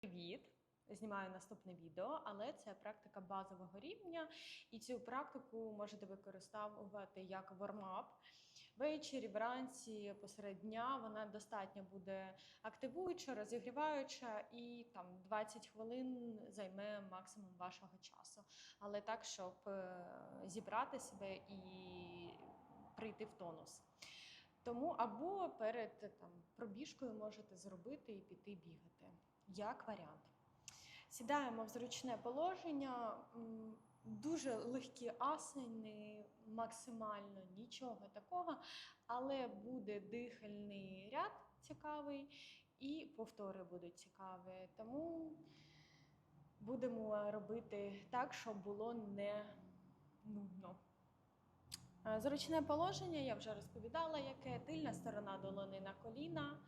Привіт! Знімаю наступне відео, але це практика базового рівня, і цю практику можете використовувати як вормап. Ввечері, вранці, посеред дня вона достатньо буде активуюча, розігріваюча, і там 20 хвилин займе максимум вашого часу. Але так, щоб е, зібрати себе і прийти в тонус. Тому або перед там, пробіжкою можете зробити і піти бігати. Як варіант. Сідаємо в зручне положення, дуже легкі асини, максимально нічого такого, але буде дихальний ряд цікавий і повтори будуть цікаві. Тому будемо робити так, щоб було не нудно. Зручне положення, я вже розповідала, яке тильна сторона долони на коліна.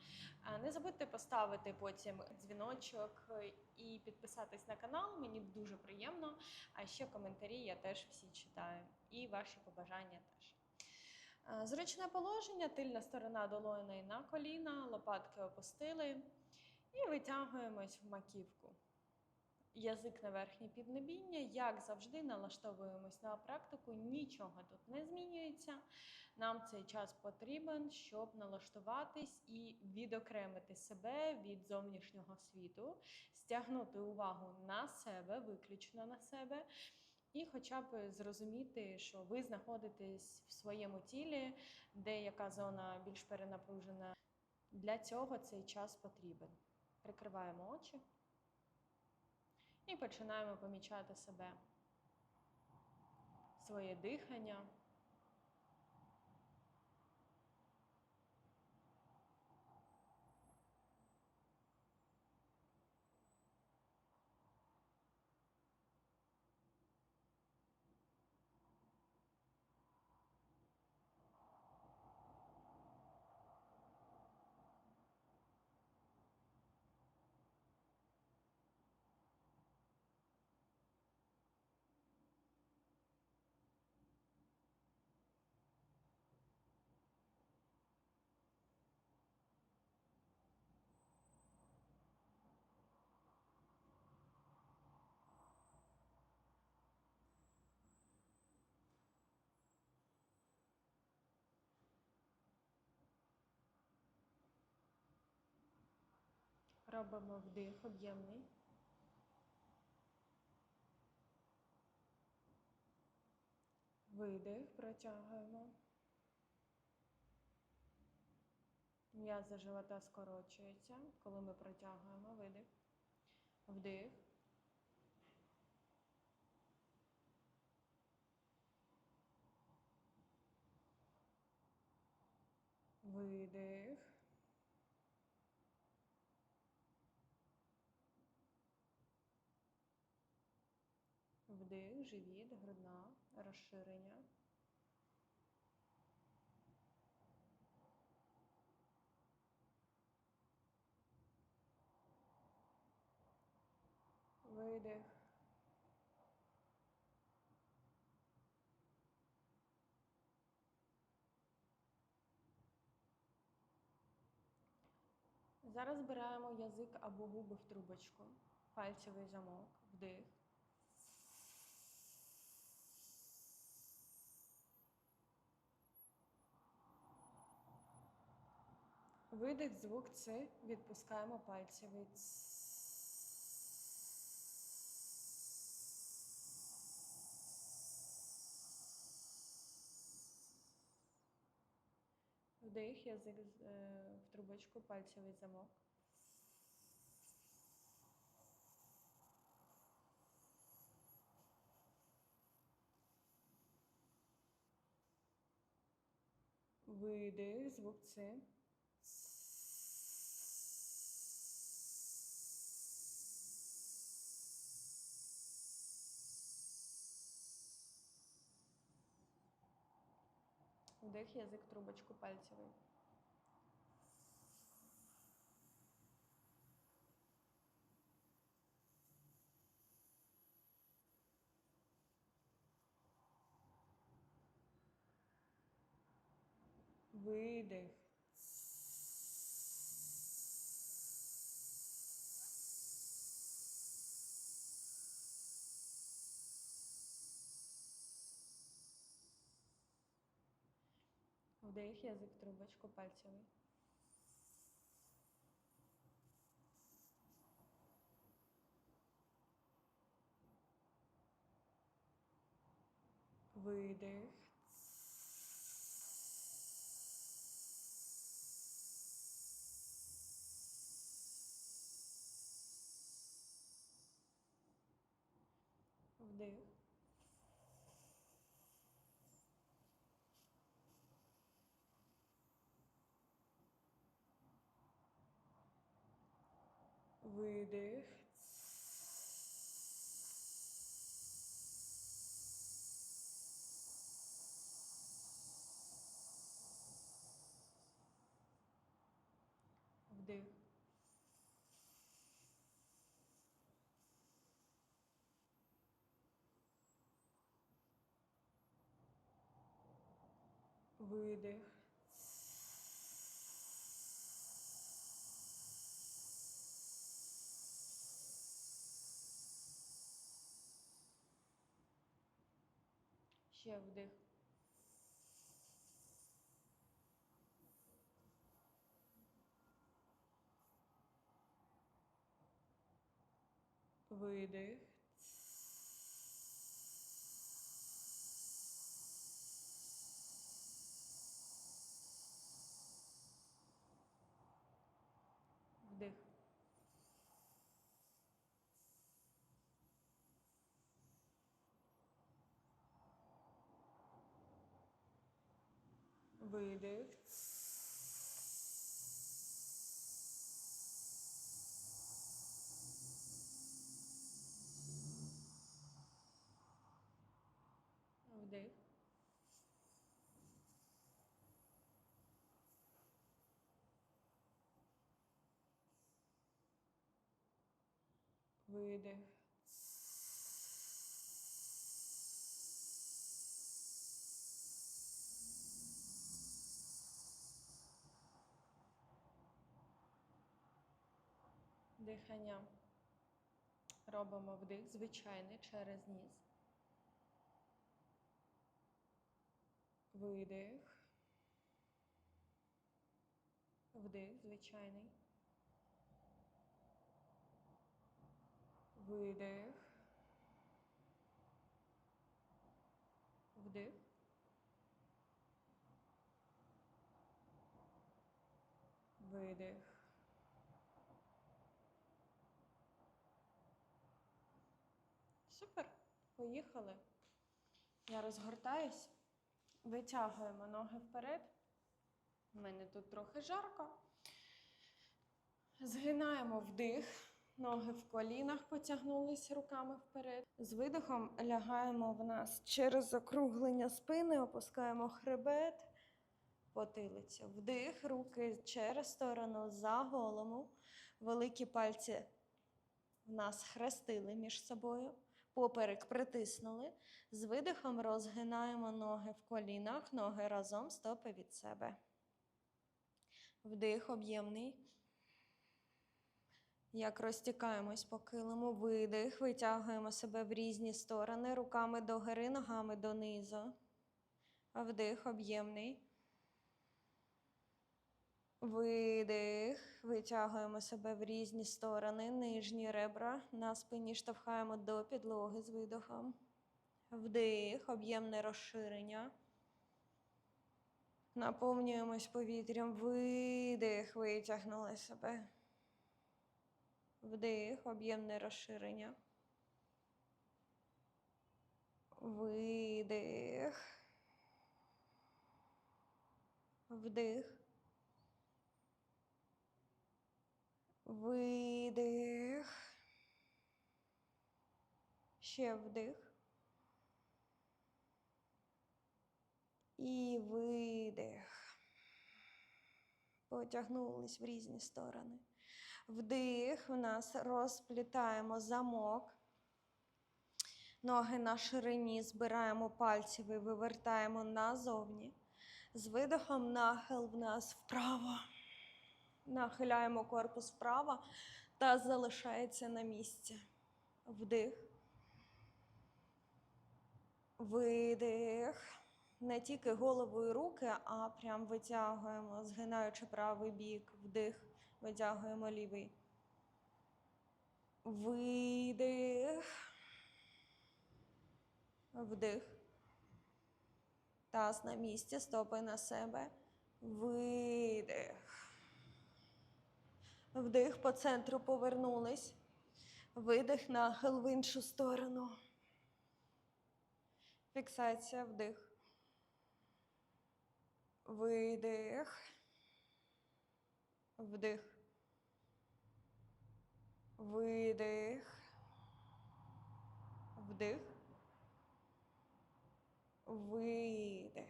Не забудьте поставити потім дзвіночок і підписатись на канал. Мені дуже приємно. А ще коментарі я теж всі читаю. І ваші побажання теж. Зручне положення, тильна сторона долони на коліна, лопатки опустили і витягуємось в маківку. Язик на верхнє піднебіння, як завжди, налаштовуємось на практику, нічого тут не змінюється. Нам цей час потрібен, щоб налаштуватись і відокремити себе від зовнішнього світу, стягнути увагу на себе, виключно на себе, і хоча б зрозуміти, що ви знаходитесь в своєму тілі, де яка зона більш перенапружена. Для цього цей час потрібен. Прикриваємо очі. І починаємо помічати себе, своє дихання. Робимо вдих об'ємний. Видих, протягуємо. М'язи живота скорочуються, коли ми протягуємо видих. Вдих. Видих. Вдих, живіт, грудна, розширення. Видих. Зараз збираємо язик або губи в трубочку. Пальцевий замок. Вдих. Видих, звук Ц, відпускаємо пальцевий. Ц. Вдих, язик е, в трубочку, пальцевий замок. Видих, звук Ц. Вдих, язик, трубочку, пальцевий. Видих. Вдих, язик, трубочку, пальцевий. Видих. Вдих. Видих. Вдих. Видих. Ще вдих. Видих. Вдих. Видих. Вдих. Видих. Дихання. Робимо вдих звичайний через ніс. Видих. Вдих звичайний. Видих. Вдих. Видих. Супер. Поїхали. Я розгортаюсь. Витягуємо ноги вперед. У мене тут трохи жарко. Згинаємо вдих. Ноги в колінах потягнулись руками вперед. З видихом лягаємо в нас через закруглення спини, опускаємо хребет, потилицю. Вдих, руки через сторону за голову. Великі пальці в нас хрестили між собою. Поперек притиснули. З видихом розгинаємо ноги в колінах, ноги разом, стопи від себе. Вдих об'ємний. Як розтікаємось по килиму, видих, витягуємо себе в різні сторони, руками догори, ногами донизу. Вдих об'ємний. Видих. Витягуємо себе в різні сторони, нижні ребра. На спині штовхаємо до підлоги з видохом. Вдих, об'ємне розширення. Наповнюємось повітрям. Видих, витягнули себе. Вдих, об'ємне розширення. Видих. Вдих. Видих. Ще вдих. І видих. Потягнулись в різні сторони. Вдих, у нас розплітаємо замок. Ноги на ширині, збираємо пальці, і вивертаємо назовні. З видихом нахил в нас вправо. Нахиляємо корпус вправо та залишається на місці. Вдих. Видих. Не тільки голову і руки, а прям витягуємо, згинаючи правий бік, вдих, витягуємо лівий. Видих. Вдих. Таз на місці, стопи на себе. Видих. Вдих по центру повернулись. Видих нахил в іншу сторону. Фіксація вдих. Видих. Вдих. Видих. Вдих. Видих.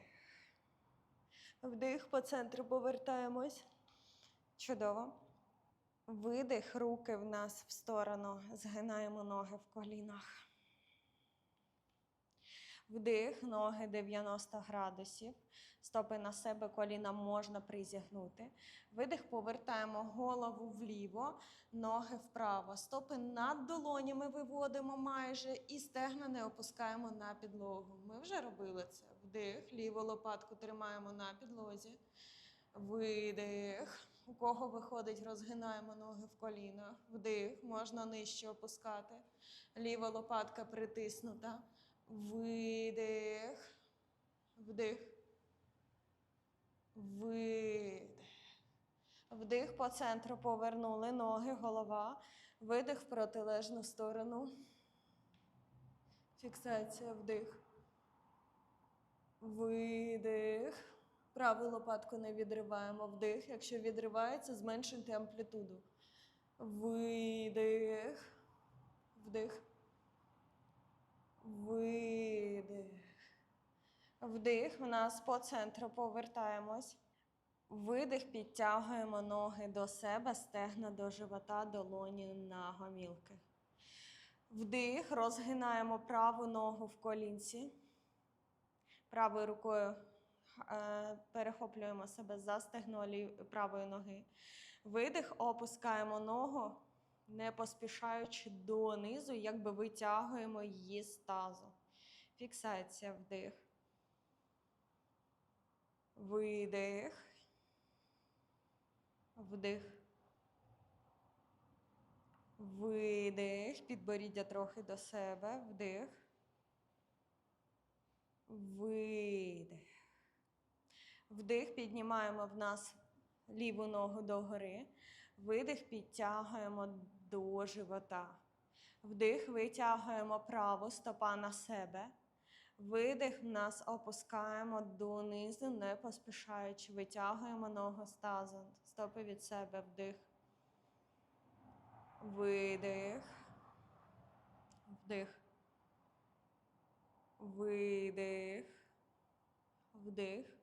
Вдих по центру повертаємось. Чудово. Видих, руки в нас в сторону. Згинаємо ноги в колінах. Вдих, ноги 90 градусів. Стопи на себе, коліна можна призігнути. Видих, повертаємо голову вліво, ноги вправо. Стопи над долонями виводимо майже і стегна не опускаємо на підлогу. Ми вже робили це. Вдих, ліву лопатку тримаємо на підлозі. Видих. У кого виходить, розгинаємо ноги в колінах. Вдих, можна нижче опускати. Ліва лопатка притиснута. Видих. Вдих. Видих. Вдих по центру повернули ноги, голова. Видих в протилежну сторону. Фіксація вдих. Видих. Праву лопатку не відриваємо. Вдих. Якщо відривається, зменшуйте амплітуду. Видих. Вдих. Видих. Вдих. В нас по центру повертаємось. Видих, підтягуємо ноги до себе, стегна до живота, долоні на гомілки. Вдих, розгинаємо праву ногу в колінці. Правою рукою перехоплюємо себе за стегно правої ноги. Видих, опускаємо ногу, не поспішаючи донизу, якби витягуємо її з тазу. Фіксація вдих. Видих. Вдих. Видих. Підборіддя трохи до себе. Вдих. Видих. Вдих. Піднімаємо в нас ліву ногу догори. Видих. Підтягуємо до живота. Вдих. Витягуємо праву стопа на себе. Видих в нас опускаємо донизу, не поспішаючи. Витягуємо ногу з тазу. Стопи від себе вдих. Видих. Вдих. Видих. Вдих.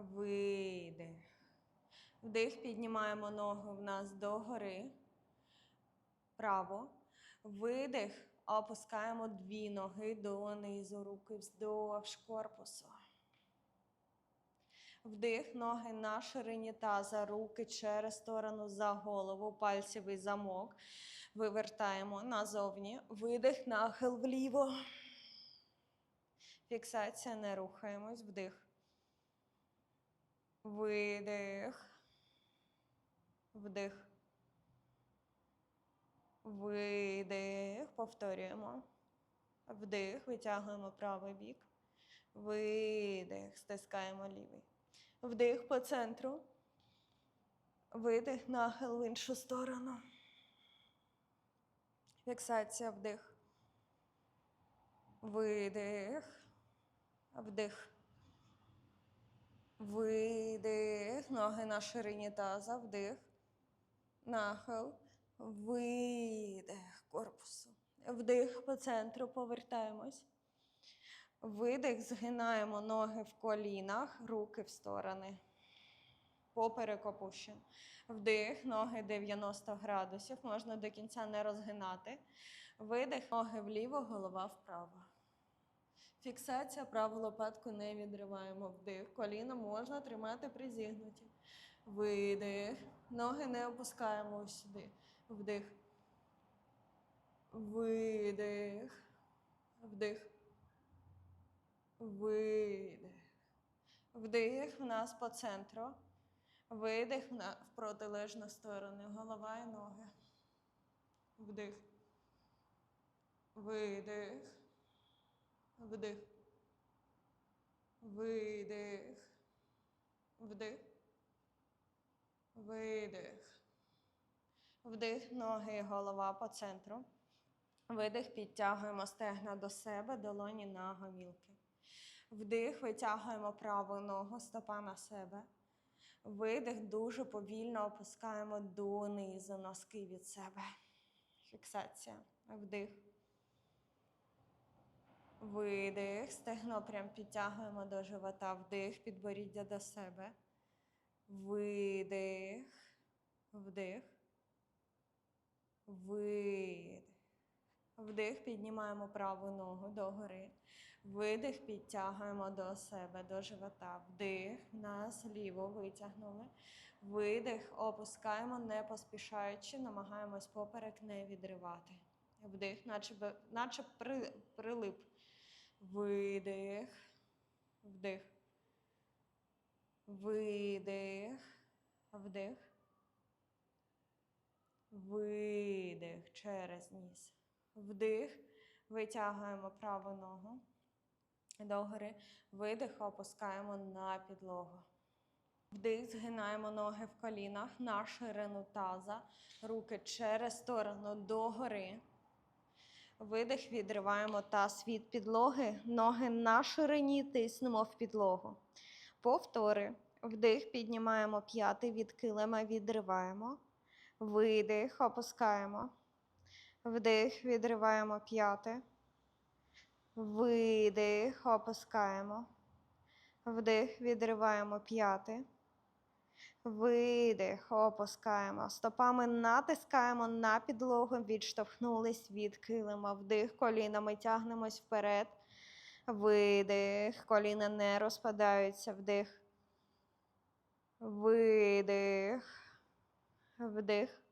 Видих. Вдих. Піднімаємо ногу в нас догори. Право. Видих. Опускаємо дві ноги донизу, руки вздовж корпусу. Вдих, ноги на ширині таза, руки через сторону за голову, пальцевий замок. Вивертаємо назовні. Видих, нахил вліво. Фіксація, не рухаємось. Вдих. Видих. Вдих. Видих. Повторюємо. Вдих. Витягуємо правий бік. Видих. Стискаємо лівий. Вдих по центру. Видих. Нахил в іншу сторону. Фіксація вдих. Видих. Вдих. Видих. Ноги на ширині таза. Вдих. Нахил. Видих корпусу. Вдих по центру. Повертаємось. Видих. Згинаємо ноги в колінах, руки в сторони. Поперек опущен. Вдих, ноги 90 градусів. Можна до кінця не розгинати. Видих, ноги вліво, голова вправо. Фіксація, праву лопатку не відриваємо. Вдих. Коліна можна тримати призігнуті. Видих. Ноги не опускаємо сюди. Вдих. Видих. Вдих. Видих. Вдих в нас по центру. Видих в протилежну сторону. Голова і ноги. Вдих. Видих. Вдих. Видих. Вдих. Видих. Вдих, ноги і голова по центру. Видих, підтягуємо стегна до себе, долоні на гомілки. Вдих, витягуємо праву ногу, стопа на себе. Видих, дуже повільно опускаємо донизу носки від себе. Фіксація. Вдих. Видих. Стегно прям підтягуємо до живота. Вдих, підборіддя до себе. Видих. Вдих. Видих. Вдих, піднімаємо праву ногу догори. Видих, підтягуємо до себе, до живота. Вдих, нас ліво витягнули. Видих, опускаємо, не поспішаючи, намагаємось поперек не відривати. Вдих, наче, наче при, прилип. Видих. Вдих. Видих. Вдих. Видих через ніс. Вдих. Витягуємо праву ногу догори. Видих, опускаємо на підлогу. Вдих, згинаємо ноги в колінах на ширину таза. Руки через сторону догори. Видих, відриваємо таз від підлоги. Ноги на ширині тиснемо в підлогу. Повтори. Вдих, піднімаємо п'ятий від килима, відриваємо. Видих, опускаємо. Вдих, відриваємо п'яте. Видих, опускаємо. Вдих, відриваємо п'яте. Видих, опускаємо. Стопами натискаємо на підлогу, відштовхнулись від килима. Вдих, колінами тягнемось вперед. Видих, коліна не розпадаються. Вдих. Видих. Вдих.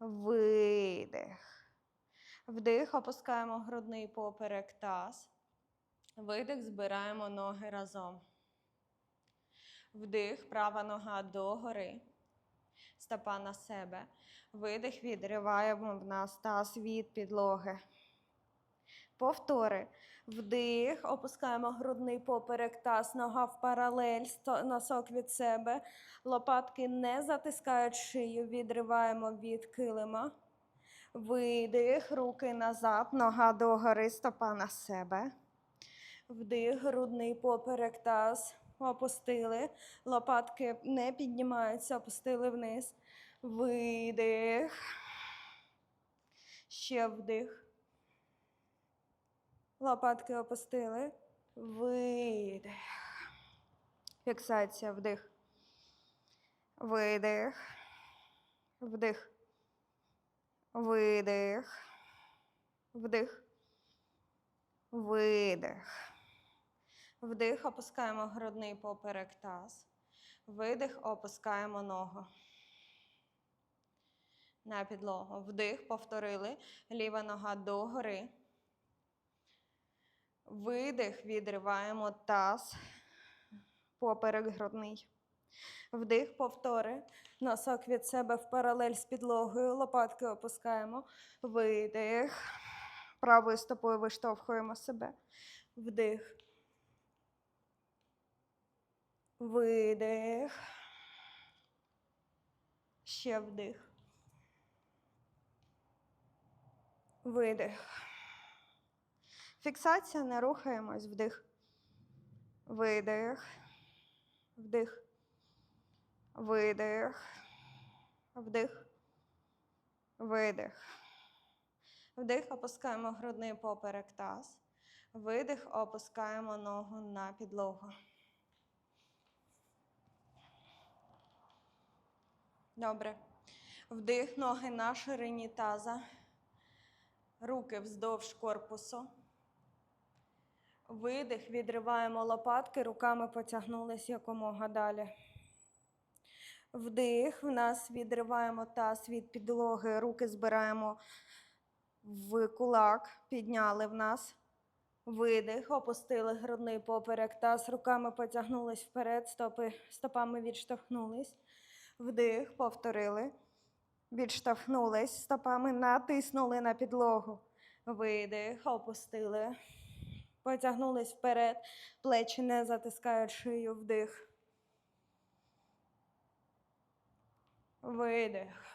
Видих. Вдих, опускаємо грудний поперек таз. Видих, збираємо ноги разом. Вдих, права нога догори. Стопа на себе. Видих, відриваємо в нас таз від підлоги. Повтори. Вдих, опускаємо грудний поперек таз, нога в паралель, носок від себе. Лопатки не затискають шию, відриваємо від килима. Видих, руки назад, нога догори, стопа на себе. Вдих, грудний поперек таз. Опустили. Лопатки не піднімаються, опустили вниз. Видих. Ще вдих. Лопатки опустили. Видих. Фіксація. Вдих. Видих. Вдих. Видих. Вдих. Видих. Вдих, опускаємо грудний поперек таз. Видих, опускаємо ногу. На підлогу. Вдих, повторили. Ліва нога догори. Видих, відриваємо таз. Поперек грудний. Вдих, повтори. Носок від себе в паралель з підлогою. Лопатки опускаємо. Видих. Правою стопою виштовхуємо себе. Вдих. Видих. Ще вдих. Видих. Фіксація, не рухаємось. Вдих. Видих. Вдих. Видих. Вдих. Видих. Вдих, опускаємо грудний поперек таз. Видих, опускаємо ногу на підлогу. Добре. Вдих, ноги на ширині таза. Руки вздовж корпусу. Видих, відриваємо лопатки, руками потягнулись якомога далі. Вдих, в нас відриваємо таз від підлоги, руки збираємо в кулак, підняли в нас. Видих, опустили грудний поперек, таз, руками потягнулись вперед, стопи стопами відштовхнулись. Вдих, повторили. Відштовхнулись, стопами натиснули на підлогу. Видих, опустили. Потягнулись вперед, плечі не затискають шию, вдих. Видих.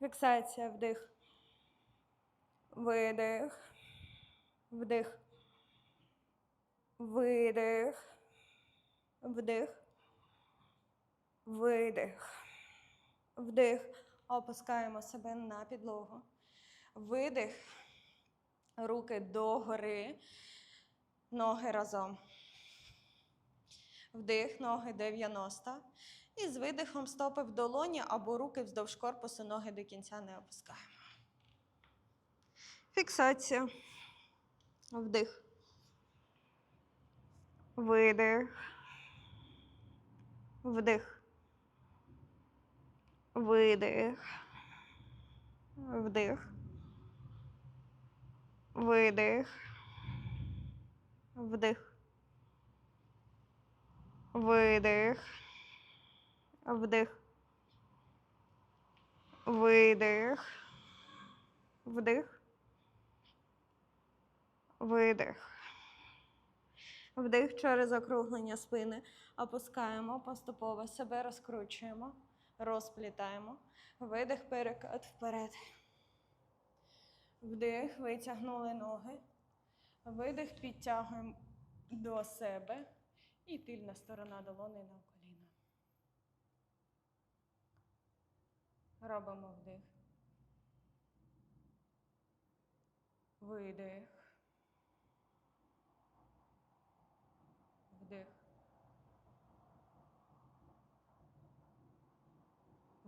Фіксація, вдих. Видих. Вдих. Видих. Вдих. Видих. Вдих. Опускаємо себе на підлогу. Видих. Руки догори. Ноги разом. Вдих, ноги 90. І з видихом стопи в долоні або руки вздовж корпусу, ноги до кінця не опускаємо. Фіксація. Вдих. Видих. Вдих. Видих. Вдих. Видих. Вдих. Видих. Вдих. Видих. Вдих. Видих. Вдих через округлення спини. Опускаємо поступово себе розкручуємо, розплітаємо. Видих, перекат вперед. Вдих, витягнули ноги. Видих, підтягуємо до себе. І тильна сторона долони на коліна. Робимо вдих. Видих. Вдих.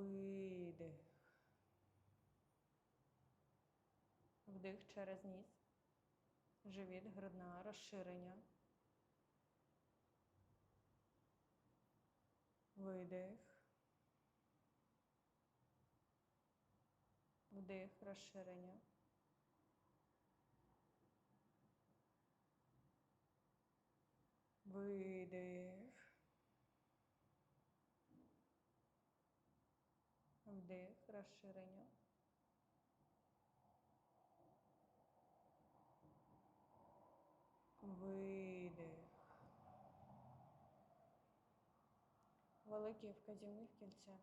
Видих. Вдих через ніс. Живіт, грудна, розширення. Видих. Вдих, розширення. Видих. Вдих, розширення. Видих. Великий вказівник кільце.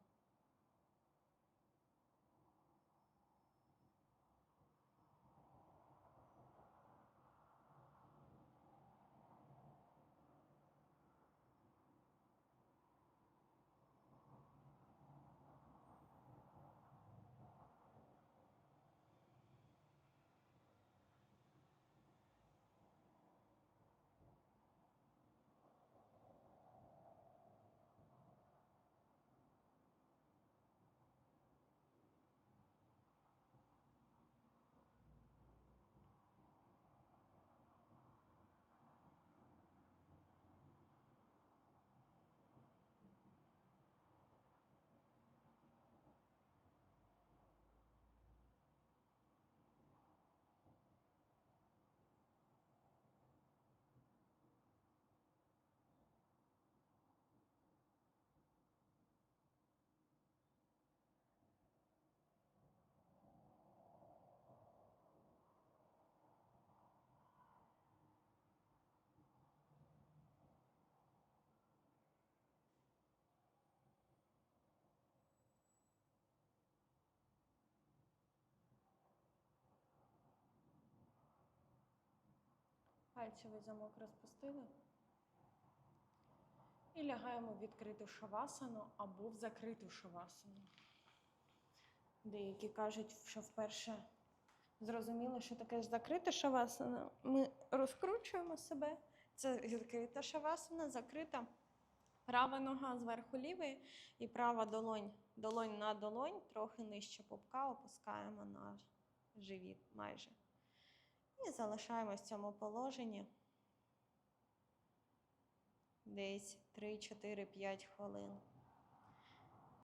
Пальцевий замок розпустили. І лягаємо в відкриту шавасану або в закриту шавасану. Деякі кажуть, що вперше зрозуміли, що таке закрита шавасана. Ми розкручуємо себе. Це відкрита шавасана, закрита. Права нога зверху лівої і права долонь. Долонь на долонь, трохи нижче пупка, опускаємо на живіт майже. І залишаємось в цьому положенні десь 3-4-5 хвилин.